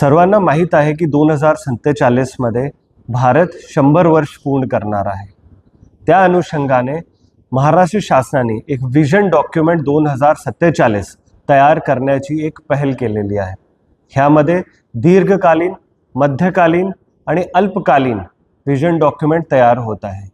सर्वांना माहीत आहे की दोन हजार सत्तेचाळीसमध्ये भारत शंभर वर्ष पूर्ण करणार आहे. त्या अनुषंगाने महाराष्ट्र शासनाने एक विजन डॉक्युमेंट दोन हजार सत्तेचाळीस तयार करण्याची एक पहल केलेली आहे. ह्यामध्ये दीर्घकालीन मध्यकालीन आणि अल्पकालीन विजन डॉक्युमेंट तयार होत आहे.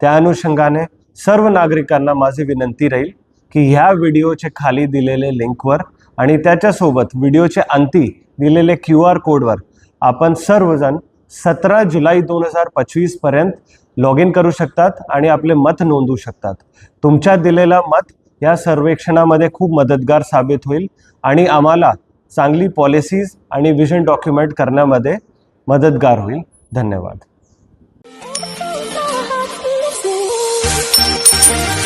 त्या अनुषंगाने सर्व नागरिकांना माझी विनंती राहील की ह्या व्हिडिओचे खाली दिलेले लिंकवर आणि त्याच्यासोबत व्हिडिओच्या अंती दिलेले क्यू आर कोडवर आपण सर्वजण सतरा जुलै दोन हजार पंचवीसपर्यंत लॉग इन करू शकतात आणि आपले मत नोंदवू शकतात. तुमच्या दिलेलं मत या सर्वेक्षणामध्ये खूप मदतगार साबित होईल आणि आम्हाला चांगली पॉलिसीज आणि विजन डॉक्युमेंट करण्यामध्ये मदतगार होईल. धन्यवाद. Thank you.